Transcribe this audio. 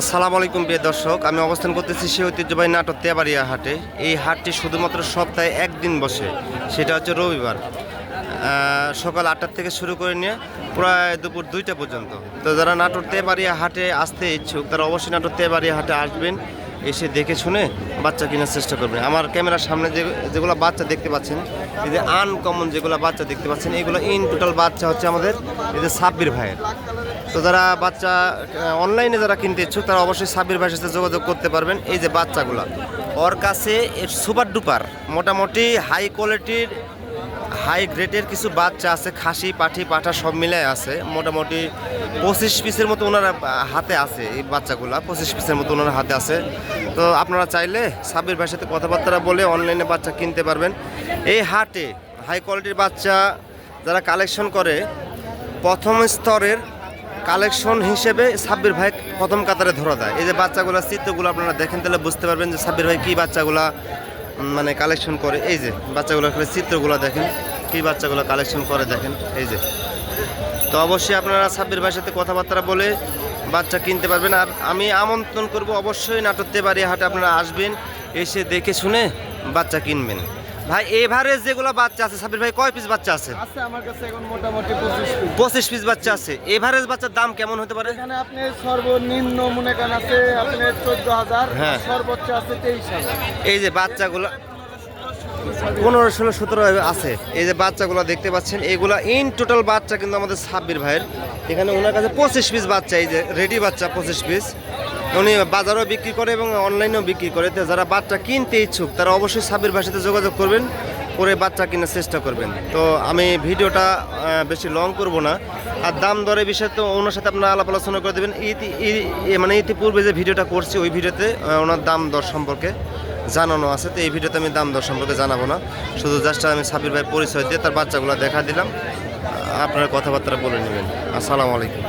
আসসালামু আলাইকুম প্রিয় দর্শক, আমি অবস্থান করতেছি সেই ঐতিহ্যবাহী নাটক তেবাড়িয়া হাটে। এই হাটটি শুধুমাত্র সপ্তাহে একদিন বসে, সেটা হচ্ছে রবিবার। সকাল আটটার থেকে শুরু করে নিয়ে প্রায় দুপুর দুইটা পর্যন্ত। তো যারা নাটোর তেবাড়িয়া হাটে আসতে ইচ্ছুক, তারা অবশ্যই নাটোর তেবাড়িয়া হাটে আসবেন। এসে দেখে শুনে বাচ্চা কেনার চেষ্টা করবেন। আমার ক্যামেরার সামনে যে, যেগুলো বাচ্চা দেখতে পাচ্ছেন, এই যে আনকমন যেগুলো বাচ্চা দেখতে পাচ্ছেন এগুলো ইন টোটাল বাচ্চা হচ্ছে আমাদের এই যে সাব্বির ভাইয়ের। তো যারা বাচ্চা অনলাইনে যারা কিনতে ইচ্ছুক, তারা অবশ্যই সাব্বির ভাইয়ের সাথে যোগাযোগ করতে পারবেন এই যে বাচ্চাগুলো। ওর কাছে সুপার ডুপার মোটামুটি হাই কোয়ালিটির হাই গ্রেডের কিছু বাচ্চা আছে, খাসি, পাঠি, পাঠা সব মিলাই আছে। মোটামুটি পঁচিশ পিসের মতো ওনারা হাতে আছে এই বাচ্চাগুলা, পঁচিশ পিসের মতো ওনার হাতে আছে। তো আপনারা চাইলে সাব্বির ভাইয়ের সাথে কথাবার্তা বলে অনলাইনে বাচ্চা কিনতে পারবেন। এই হাটে হাই কোয়ালিটির বাচ্চা যারা কালেকশন করে, প্রথম স্তরের কালেকশন হিসেবে সাব্বির ভাই প্রথম কাতারে ধরা দেয় এই যে বাচ্চাগুলো চিত্রগুলো আপনারা দেখেন, তাহলে বুঝতে পারবেন যে সাব্বির ভাই কী বাচ্চাগুলা মানে কালেকশন করে, এই যে বাচ্চাগুলো চিত্রগুলো দেখেন, কী বাচ্চাগুলো কালেকশন করে দেখেন, এই যে। তো অবশ্যই আপনারা সাব্বির ভাইয়ের সাথে কথাবার্তা বলে বাচ্চা কিনতে পারবেন। আর আমি আমন্ত্রণ করব অবশ্যই নাটকতে বাড়ি হাটে আপনারা আসবেন, এসে দেখে শুনে বাচ্চা কিনবেন। ভাই এভারেজ যেগুলো বাচ্চা আছে সাব্বির ভাই কয় পিস বাচ্চা আছে? আছে আমার কাছে এখন মোটামুটি পঁচিশ পিস পঁচিশ পিস বাচ্চা আছে। এভারেজ বাচ্চার দাম কেমন হতে পারে? এখানে আপনি সর্বনিম্ন মনে করেন আছে চোদ্দ হাজার হ্যাঁ। সর্বোচ্চ আছে তেইশ হাজার। এই যে বাচ্চাগুলো পনেরো ষোলো সতেরো আছে। এই যে বাচ্চাগুলো দেখতে পাচ্ছেন এগুলা ইন টোটাল বাচ্চা কিন্তু আমাদের সাব্বির ভাইয়ের। এখানে ওনার কাছে পঁচিশ পিস বাচ্চা এই যে রেডি বাচ্চা পঁচিশ পিস উনি বাজারও বিক্রি করে এবং অনলাইনেও বিক্রি করে। তো যারা বাচ্চা কিনতে ইচ্ছুক, তারা অবশ্যই সাব্বির ভাষাতে যোগাযোগ করবেন, করে বাচ্চা কেনার চেষ্টা করবেন। তো আমি ভিডিওটা বেশি লং করব না। আর দাম দরের বিষয়ে তো ওনার সাথে আপনারা আলাপ আলোচনা করে দেবেন। ইতি মানে ইতিপূর্বে যে ভিডিওটা করছি, ওই ভিডিওতে ওনার দাম দর সম্পর্কে জানানো আছে। তো এই ভিডিওতে আমি দাম দর সম্পর্কে জানাব না। শুধু জাস্ট আমি সাবির ভাই পরিচয় দিয়ে তার বাচ্চাগুলো দেখা দিলাম। আপনারা কথাবার্তা বলে নেবেন। আসসালামু আলাইকুম।